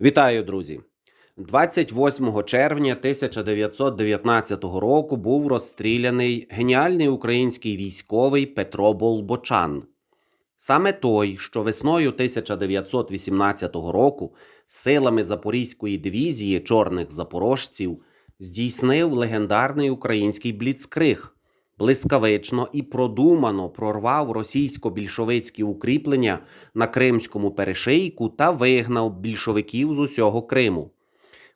Вітаю, друзі! 28 червня 1919 року був розстріляний геніальний український військовий Петро Болбочан. Саме той, що весною 1918 року силами Запорізької дивізії чорних запорожців здійснив легендарний український бліцкриг, блискавично і продумано прорвав російсько-більшовицькі укріплення на Кримському перешийку та вигнав більшовиків з усього Криму.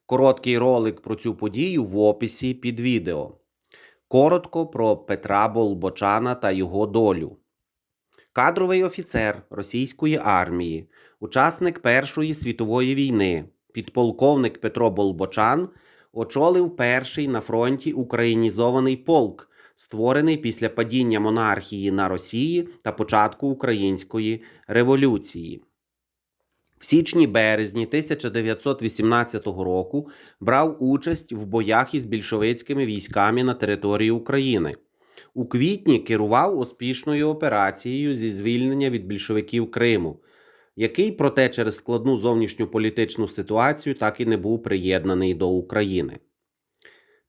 Короткий ролик про цю подію в описі під відео. Коротко про Петра Болбочана та його долю. Кадровий офіцер російської армії, учасник Першої світової війни, підполковник Петро Болбочан очолив перший на фронті українізований полк, створений після падіння монархії на Росії та початку української революції. В січні-березні 1918 року брав участь в боях із більшовицькими військами на території України. У квітні керував успішною операцією зі звільнення від більшовиків Криму, який, проте, через складну зовнішню політичну ситуацію так і не був приєднаний до України.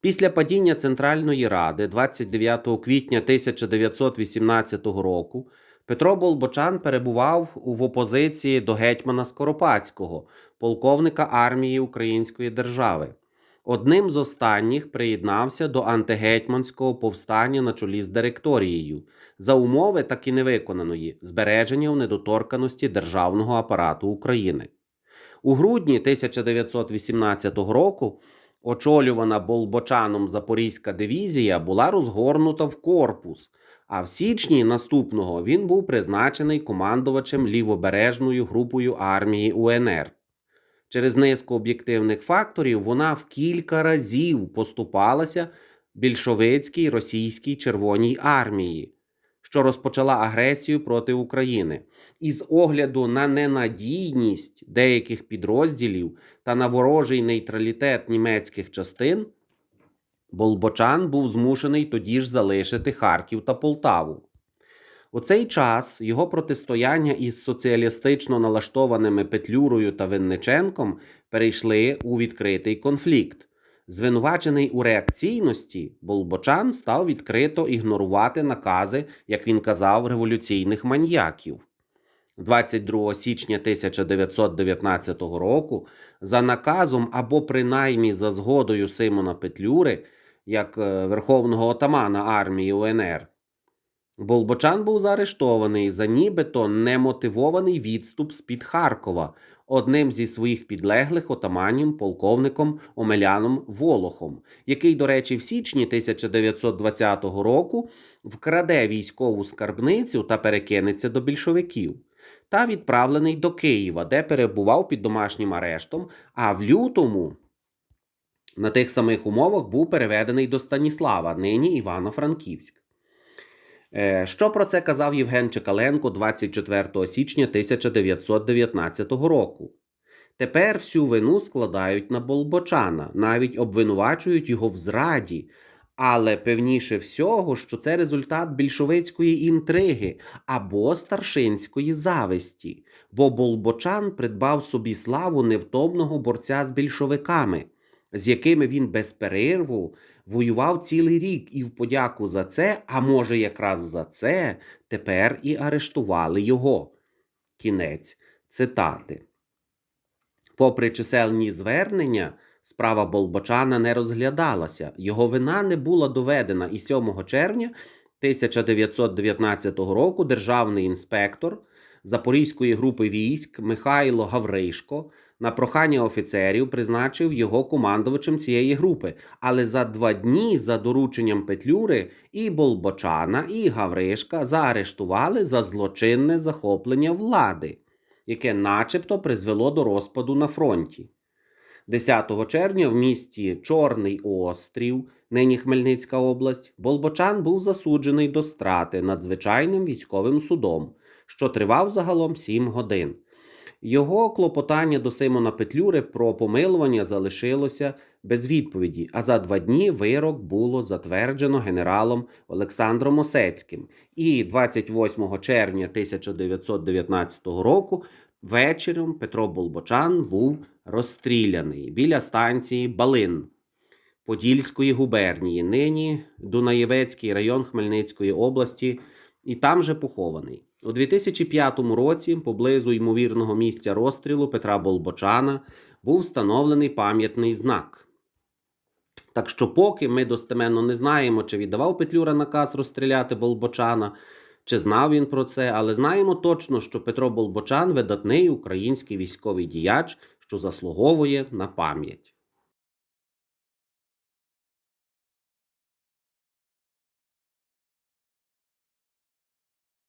Після падіння Центральної Ради 29 квітня 1918 року Петро Болбочан перебував в опозиції до гетьмана Скоропадського, полковника армії Української держави. Одним з останніх приєднався до антигетьманського повстання на чолі з директорією за умови так і невиконаної збереження в недоторканості державного апарату України. У грудні 1918 року очолювана Болбочаном Запорізька дивізія була розгорнута в корпус, а в січні наступного він був призначений командувачем лівобережною групою армії УНР. Через низку об'єктивних факторів вона в кілька разів поступалася більшовицькій російській Червоній армії, що розпочала агресію проти України. І з огляду на ненадійність деяких підрозділів та на ворожий нейтралітет німецьких частин, Болбочан був змушений тоді ж залишити Харків та Полтаву. У цей час його протистояння із соціалістично налаштованими Петлюрою та Винниченком перейшли у відкритий конфлікт. Звинувачений у реакційності, Болбочан став відкрито ігнорувати накази, як він казав, революційних маньяків. 22 січня 1919 року за наказом або принаймні за згодою Симона Петлюри, як е, верховного отамана армії УНР, Болбочан був заарештований за нібито немотивований відступ з-під Харкова одним зі своїх підлеглих отаманів полковником Омеляном Волохом, який, до речі, в січні 1920 року вкраде військову скарбницю та перекинеться до більшовиків. Та відправлений до Києва, де перебував під домашнім арештом, а в лютому на тих самих умовах був переведений до Станіслава, нині Івано-Франківськ. Е, Що про це казав Євген Чекаленко 24 січня 1919 року? Тепер всю вину складають на Болбочана, навіть обвинувачують його в зраді, але певніше всього, що це результат більшовицької інтриги або старшинської зависті, бо Болбочан придбав собі славу невтомного борця з більшовиками, з якими він без перерву воював цілий рік, і в подяку за це, а може, якраз за це, тепер і арештували його. Кінець цитати. Попри чисельні звернення, справа Болбочана не розглядалася, його вина не була доведена, і 7 червня 1919 року державний інспектор Запорізької групи військ Михайло Гавришко на прохання офіцерів призначив його командувачем цієї групи. Але за два дні за дорученням Петлюри і Болбочана, і Гавришка заарештували за злочинне захоплення влади, яке начебто призвело до розпаду на фронті. 10 червня в місті Чорний Острів, нині Хмельницька область, Болбочан був засуджений до страти надзвичайним військовим судом, що тривав загалом 7 годин. Його клопотання до Симона Петлюри про помилування залишилося без відповіді, а за два дні вирок було затверджено генералом Олександром Осецьким. І 28 червня 1919 року вечором Петро Болбочан був розстріляний біля станції Балин Подільської губернії, нині Дунаєвецький район Хмельницької області, і там же похований. У 2005 році, поблизу ймовірного місця розстрілу Петра Болбочана, був встановлений пам'ятний знак. Так що, поки ми достеменно не знаємо, чи віддавав Петлюра наказ розстріляти Болбочана, чи знав він про це, але знаємо точно, що Петро Болбочан видатний український військовий діяч, що заслуговує на пам'ять.